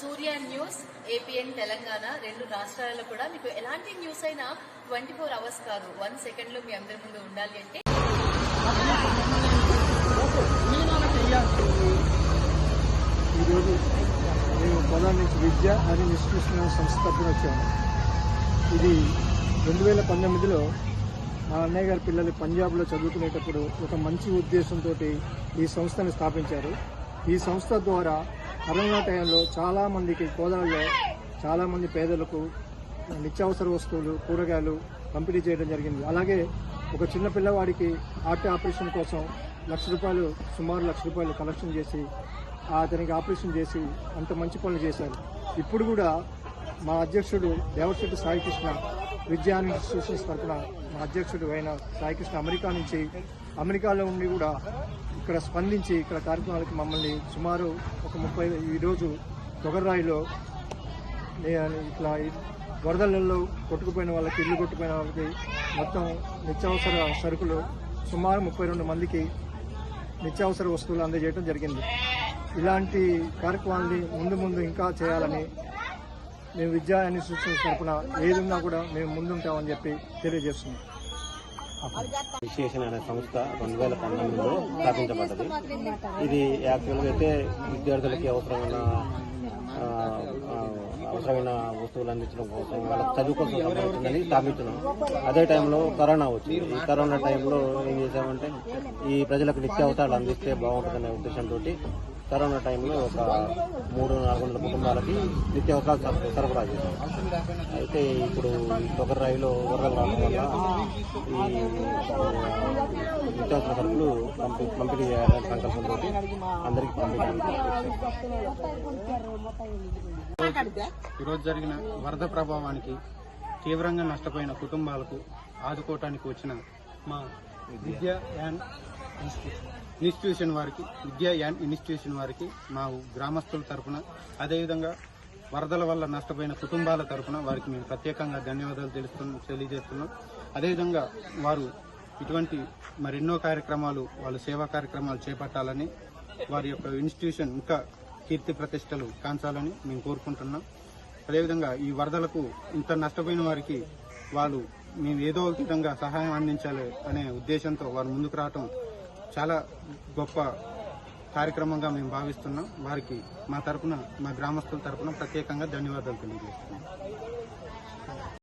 సూర్య news APN Telangana రెండు రాష్ట్రాలలో కూడా మీకు ఎలాంటి న్యూస్ అయినా ట్వంటీ ఫోర్ అవర్స్ కాదు. వన్ సెకండ్లో మీ అందరి ముందు ఉండాలి అంటే ఈరోజు మేము పొలం నుంచి విద్య అని ఇన్స్టిట్యూషనల్ సంస్థ తరఫున వచ్చాము. ఇది రెండు వేల పంతొమ్మిదిలో మా అన్నయ్య గారి పిల్లలు పంజాబ్లో చదువుకునేటప్పుడు ఒక మంచి ఉద్దేశంతో ఈ సంస్థను స్థాపించారు. ఈ సంస్థ ద్వారా కరోనా టైంలో చాలామందికి కోదాడలో చాలామంది పేదలకు నిత్యావసర వస్తువులు కూరగాయలు పంపిణీ చేయడం జరిగింది. అలాగే ఒక చిన్న పిల్లవాడికి హార్ట్ ఆపరేషన్ కోసం లక్ష రూపాయలు సుమారు లక్ష రూపాయలు కలెక్షన్ చేసి అతనికి ఆపరేషన్ చేసి అంత మంచి పనులు చేశారు. ఇప్పుడు కూడా మా అధ్యక్షుడు దేవశెట్టి సాయికృష్ణ విద్యా ఇన్స్టిట్యూషన్స్ తరఫున మా అధ్యక్షుడు అయిన సాయికృష్ణ అమెరికా నుంచి అమెరికాలో ఉండి కూడా ఇక్కడ స్పందించి ఇక్కడ కార్యక్రమాలకి మమ్మల్ని సుమారు ఒక ముప్పై ఈరోజు తొగర్రాయిలో నేను ఇట్లా ఈ వరదలలో కొట్టుకుపోయిన వాళ్ళకి ఇల్లు కొట్టుకుపోయిన వాళ్ళకి మొత్తం నిత్యావసర సరుకులు సుమారు ముప్పై రెండు మందికి నిత్యావసర వస్తువులు అందజేయడం జరిగింది. ఇలాంటి కార్యక్రమాలని ముందు ముందు ఇంకా చేయాలని మేము విద్యా ఇన్స్టిట్యూషన్ తరఫున ఏదున్నా కూడా మేము ముందుంటామని చెప్పి తెలియజేస్తున్నాం. అసోసియేషన్ అనే సంస్థ రెండు వేల పంతొమ్మిదిలో స్థాపించబడ్డది. ఇది యాక్చువల్గా అయితే విద్యార్థులకి అవసరమైన అవసరమైన వస్తువులు అందించడం కోసం వాళ్ళ చదువు కోసం సంబంధించిందని స్థాపించినాం. అదే టైంలో కరోనా వచ్చింది. ఈ కరోనా టైంలో ఏం చేసామంటే ఈ ప్రజలకు నిత్యావసరాలు అందిస్తే బాగుంటుందనే ఉద్దేశంతో కరోనా టైంలో ఒక మూడు నాలుగు వందల కుటుంబాలకి నిత్యావసరాలు అవకాశాలు సరఫరా చేశాం. అయితే ఇప్పుడు ఒకరి రైలు వరదలు రావడం వల్ల ఈ నిత్యావసర సరుకులు పంపి పంపిణీ చేయాలనే సంకల్పంతో అందరికీ పంపిణీ ఈరోజు జరిగిన వరద ప్రభావానికి తీవ్రంగా నష్టపోయిన కుటుంబాలకు ఆదుకోవటానికి వచ్చిన మా విద్యా అండ్ ఇన్స్టిట్యూషన్ ఇన్స్టిట్యూషన్ వారికి విద్యా యాన్ ఇన్స్టిట్యూషన్ వారికి మా గ్రామస్తుల తరపున అదేవిధంగా వరదల వల్ల నష్టపోయిన కుటుంబాల తరపున వారికి మేము ప్రత్యేకంగా ధన్యవాదాలు తెలుస్తున్న తెలియజేస్తున్నాం. అదేవిధంగా వారు ఇటువంటి మరెన్నో కార్యక్రమాలు వాళ్ళు సేవా కార్యక్రమాలు చేపట్టాలని వారి యొక్క ఇన్స్టిట్యూషన్ ఇంకా కీర్తి ప్రతిష్టలు కాంచాలని మేము కోరుకుంటున్నాం. అదేవిధంగా ఈ వరదలకు ఇంత నష్టపోయిన వారికి వాళ్ళు మేము ఏదో ఒక విధంగా సహాయం అందించాలి అనే ఉద్దేశంతో వారు ముందుకు రావటం చాలా గొప్ప కార్యక్రమంగా మేము భావిస్తున్నాం. వారికి మా తరపున మా గ్రామస్తుల తరపున ప్రత్యేకంగా ధన్యవాదాలు తెలియజేస్తున్నాం.